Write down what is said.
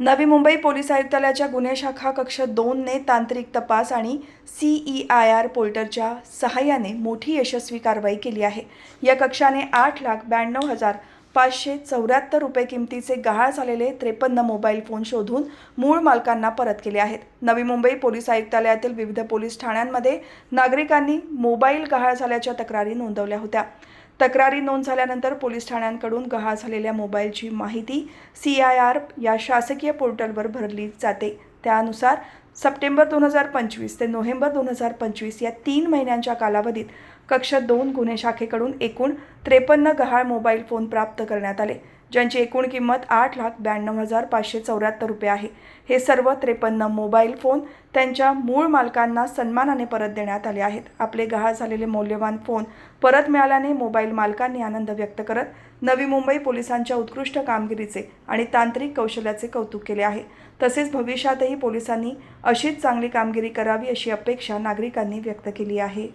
Navi Mumbai police आयुक्तालयाच्या गुन्हे शाखा कक्ष दोनने तांत्रिक तपास आणि सीई आय आर पोर्टलच्या सहाय्याने मोठी यशस्वी कारवाई केली आहे. या कक्षाने आठ लाख ब्याण्णव हजार पाचशे चौऱ्याहत्तर रुपये किमतीचे गहाळ झालेले त्रेपन्न मोबाईल फोन शोधून मूळ मालकांना परत केले आहेत. नवी मुंबई पोलीस आयुक्तालयातील विविध पोलीस ठाण्यांमध्ये नागरिकांनी मोबाईल गहाळ झाल्याच्या तक्रारी नोंदवल्या होत्या. तक्रारी नोंद झाल्यानंतर पोलीस ठाण्यांकडून गहाळ झालेल्या मोबाईलची माहिती सी आय आर या शासकीय पोर्टलवर भरली जाते. त्यानुसार सप्टेंबर दोन हजार पंचवीस ते नोव्हेंबर दोन हजार पंचवीस या तीन महिन्यांच्या कालावधीत कक्ष दोन गुन्हे शाखेकडून एकूण त्रेपन्न गहाळ मोबाईल फोन प्राप्त करण्यात आले. ज्यांची एकूण किंमत आठ लाख ब्याण्णव हजार पाचशे चौऱ्याहत्तर रुपये आहे. हे सर्व त्रेपन्न मोबाईल फोन त्यांच्या मूळ मालकांना सन्मानाने परत देण्यात आले आहेत. आपले गहाळ झालेले मौल्यवान फोन परत मिळाल्याने मोबाईल मालकांनी आनंद व्यक्त करत नवी मुंबई पोलिसांच्या उत्कृष्ट कामगिरीचे आणि तांत्रिक कौशल्याचे कौतुक केले आहे. तसेच भविष्यातही पोलिसांनी अशीच चांगली कामगिरी करावी अशी अपेक्षा नागरिकांनी व्यक्त केली आहे.